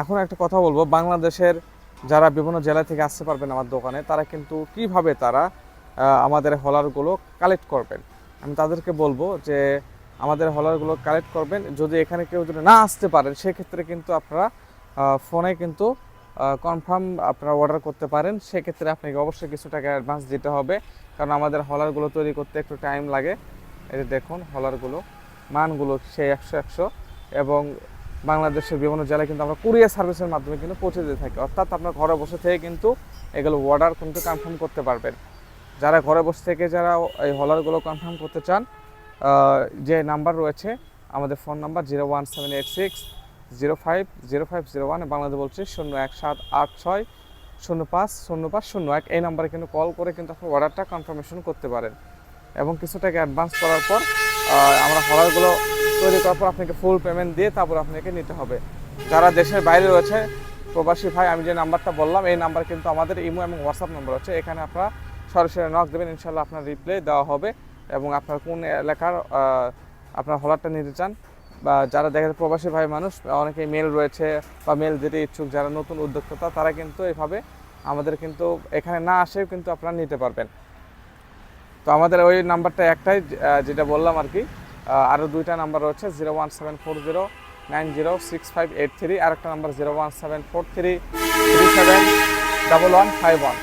এখন একটা কথা বলব, বাংলাদেশের যারা বিভিন্ন জেলা থেকে আসতে পারবেন আমার দোকানে, তারা কিন্তু কীভাবে তারা আমাদের হলারগুলো কালেক্ট করবেন? আমি তাদেরকে বলব যে, আমাদের হলারগুলো কালেক্ট করবেন। যদি এখানে কেউ যদি না আসতে পারেন, সেক্ষেত্রে কিন্তু আপনারা ফোনে কিন্তু কনফার্ম আপনারা অর্ডার করতে পারেন। সেক্ষেত্রে আপনাকে অবশ্যই কিছু টাকা অ্যাডভান্স দিতে হবে। কারণ আমাদের হলারগুলো তৈরি করতে একটু টাইম লাগে। এই দেখুন, হলারগুলো, মানগুলো সেই একশো একশো এবং বাংলাদেশের বিভিন্ন জেলায় কিন্তু আমরা কুরিয়ার সার্ভিসের মাধ্যমে কিন্তু পৌঁছে দিয়ে থাকি। অর্থাৎ আপনার ঘরে বসে থেকে কিন্তু এগুলো অর্ডার কিন্তু কনফার্ম করতে পারবেন। যারা ঘরে বসে থেকে যারা এই হলারগুলো কনফার্ম করতে চান যে নাম্বার রয়েছে, আমাদের phone number zero one seven eight six zero five zero five zero one Bangladesh বলছি শূন্য এক সাত আট ছয় শূন্য পাঁচ শূন্য পাঁচ শূন্য এক এই নাম্বারে কিন্তু কল করে কিন্তু আপনি অর্ডারটা কনফার্মেশন করতে পারেন। এবং কিছু টাকা অ্যাডভান্স করার পর আমরা হলারগুলো তৈরি করার পর আপনাকে ফুল পেমেন্ট দিয়ে তারপর আপনাকে নিতে হবে। যারা দেশের বাইরে রয়েছে, প্রবাসী ভাই, আমি যে নাম্বারটা বললাম, এই নাম্বার কিন্তু আমাদের ইমো এবং হোয়াটসঅ্যাপ নাম্বার আছে। এখানে আপনারা সরাসরি নক দেবেন ইনশাল্লাহ আপনার রিপ্লাই দেওয়া হবে এবং আপনার কোন এলাকার আপনার হলারটা নিতে চান বা যারা দেখা প্রবাসী ভাই মানুষ, অনেকে মেল রয়েছে বা মেল দিতে ইচ্ছুক, যারা নতুন উদ্যোক্তা, তারা কিন্তু এভাবে আমাদের কিন্তু এখানে না আসেও কিন্তু আপনারা নিতে পারবেন। তো আমাদের ওই নাম্বারটা একটাই যেটা বললাম আর কি আরও দুইটা নাম্বার রয়েছে zero one seven four zero nine zero six five eight three আর একটা number zero one seven four three three seven double one five one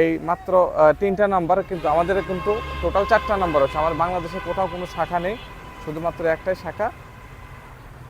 এই মাত্র তিনটা নাম্বার কিন্তু আমাদের কিন্তু টোটাল চারটা নাম্বার আছে। আমার বাংলাদেশে কোথাও কোনো শাখা নেই, শুধুমাত্র একটাই শাখা।